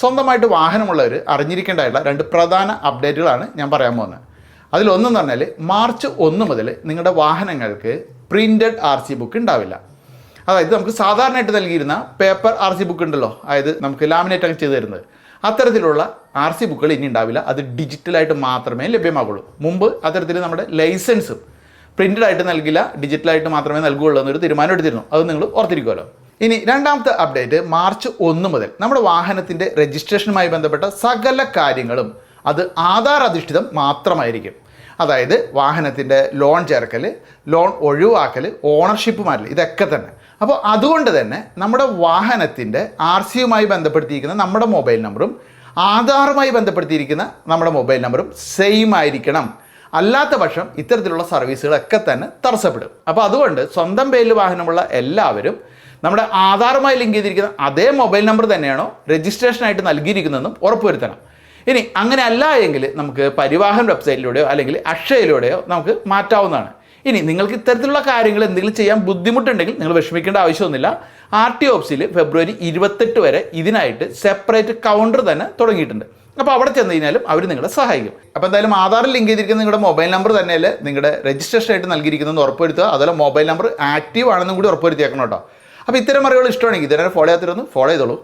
സ്വന്തമായിട്ട് വാഹനമുള്ളവർ അറിഞ്ഞിരിക്കേണ്ടതായിട്ടുള്ള രണ്ട് പ്രധാന അപ്ഡേറ്റുകളാണ് ഞാൻ പറയാൻ പോകുന്നത്. അതിലൊന്നെന്ന് പറഞ്ഞാൽ മാർച്ച് ഒന്ന് മുതൽ നിങ്ങളുടെ വാഹനങ്ങൾക്ക് പ്രിന്റഡ് ആർ സി ബുക്ക് ഉണ്ടാവില്ല. അതായത് നമുക്ക് സാധാരണയായിട്ട് നൽകിയിരുന്ന പേപ്പർ ആർ സി ബുക്ക് ഉണ്ടല്ലോ അതായത് നമുക്ക് ലാമിനേറ്റ് ഒക്കെ ചെയ്ത് തരുന്നത്. അത്തരത്തിലുള്ള ആർ സി ബുക്കുകൾ ഇനി ഉണ്ടാവില്ല. അത് ഡിജിറ്റലായിട്ട് മാത്രമേ ലഭ്യമാകുള്ളൂ മുമ്പ് അത്തരത്തിൽ നമ്മുടെ ലൈസൻസും പ്രിന്റഡായിട്ട് നൽകില്ല ഡിജിറ്റലായിട്ട് മാത്രമേ നൽകുകയുള്ളൂ എന്നൊരു തീരുമാനം എടുത്തിരുന്നു. അത് നിങ്ങൾ ഓർത്തിരിക്കുമല്ലോ ഇനി രണ്ടാമത്തെ അപ്ഡേറ്റ് മാർച്ച് ഒന്ന് മുതൽ നമ്മുടെ വാഹനത്തിന്റെ രജിസ്ട്രേഷനുമായി ബന്ധപ്പെട്ട സകല കാര്യങ്ങളും അത് ആധാർ അധിഷ്ഠിതം മാത്രമായിരിക്കും. അതായത് വാഹനത്തിന്റെ ലോൺ ചേർക്കൽ ലോൺ ഒഴിവാക്കൽ ഓണർഷിപ്പ് മാറ്റൽ ഇതൊക്കെ തന്നെ. അപ്പോൾ അതുകൊണ്ട് തന്നെ നമ്മുടെ വാഹനത്തിന്റെ ആർ സിയുമായി ബന്ധപ്പെടുത്തിയിരിക്കുന്ന നമ്മുടെ മൊബൈൽ നമ്പറും ആധാറുമായി ബന്ധപ്പെടുത്തിയിരിക്കുന്ന നമ്മുടെ മൊബൈൽ നമ്പറും സെയിം ആയിരിക്കണം. അല്ലാത്ത പക്ഷം ഇത്തരത്തിലുള്ള സർവീസുകളൊക്കെ തന്നെ തടസ്സപ്പെടും. അപ്പോൾ അതുകൊണ്ട് സ്വന്തം പേരിൽ വാഹനമുള്ള എല്ലാവരും നമ്മുടെ ആധാറുമായി ലിങ്ക് ചെയ്തിരിക്കുന്ന അതേ മൊബൈൽ നമ്പർ തന്നെയാണോ രജിസ്ട്രേഷനായിട്ട് നൽകിയിരിക്കുന്നതെന്നും ഉറപ്പുവരുത്തണം. ഇനി അങ്ങനെ അല്ല എങ്കിൽ നമുക്ക് പരിവാഹൻ വെബ്സൈറ്റിലൂടെയോ അല്ലെങ്കിൽ അക്ഷയയിലൂടെയോ നമുക്ക് മാറ്റാവുന്നതാണ്. ഇനി നിങ്ങൾക്ക് ഇത്തരത്തിലുള്ള കാര്യങ്ങൾ എന്തെങ്കിലും ചെയ്യാൻ ബുദ്ധിമുട്ടുണ്ടെങ്കിൽ നിങ്ങൾ വിഷമിക്കേണ്ട ആവശ്യമൊന്നുമില്ല. ആർ ടി ഓഫീസിൽ ഫെബ്രുവരി ഇരുപത്തെട്ട് വരെ ഇതിനായിട്ട് സെപ്പറേറ്റ് കൗണ്ടർ തന്നെ തുടങ്ങിയിട്ടുണ്ട്. അപ്പോൾ അവിടെ ചെന്ന് കഴിഞ്ഞാലും അവർ നിങ്ങളെ സഹായിക്കും. അപ്പോൾ എന്തായാലും ആധാറിൽ ലിങ്ക് ചെയ്തിരിക്കുന്ന നിങ്ങളുടെ മൊബൈൽ നമ്പർ തന്നെയല്ലേ നിങ്ങളുടെ രജിസ്ട്രേഷൻ ആയിട്ട് നൽകിയിരിക്കുന്നതെന്ന് ഉറപ്പുവരുത്തുക. അതുപോലെ മൊബൈൽ നമ്പർ ആക്റ്റീവ് ആണെന്നും കൂടി ഉറപ്പുവരുത്തിയേക്കണം കേട്ടോ. അപ്പോൾ ഇത്തരം അറിവുകൾ ഇഷ്ടമാണെങ്കിൽ ഇതിനെ ഫോളോ ചെയ്യാത്തിരുന്ന് ഫോളോ ചെയ്തോളൂ.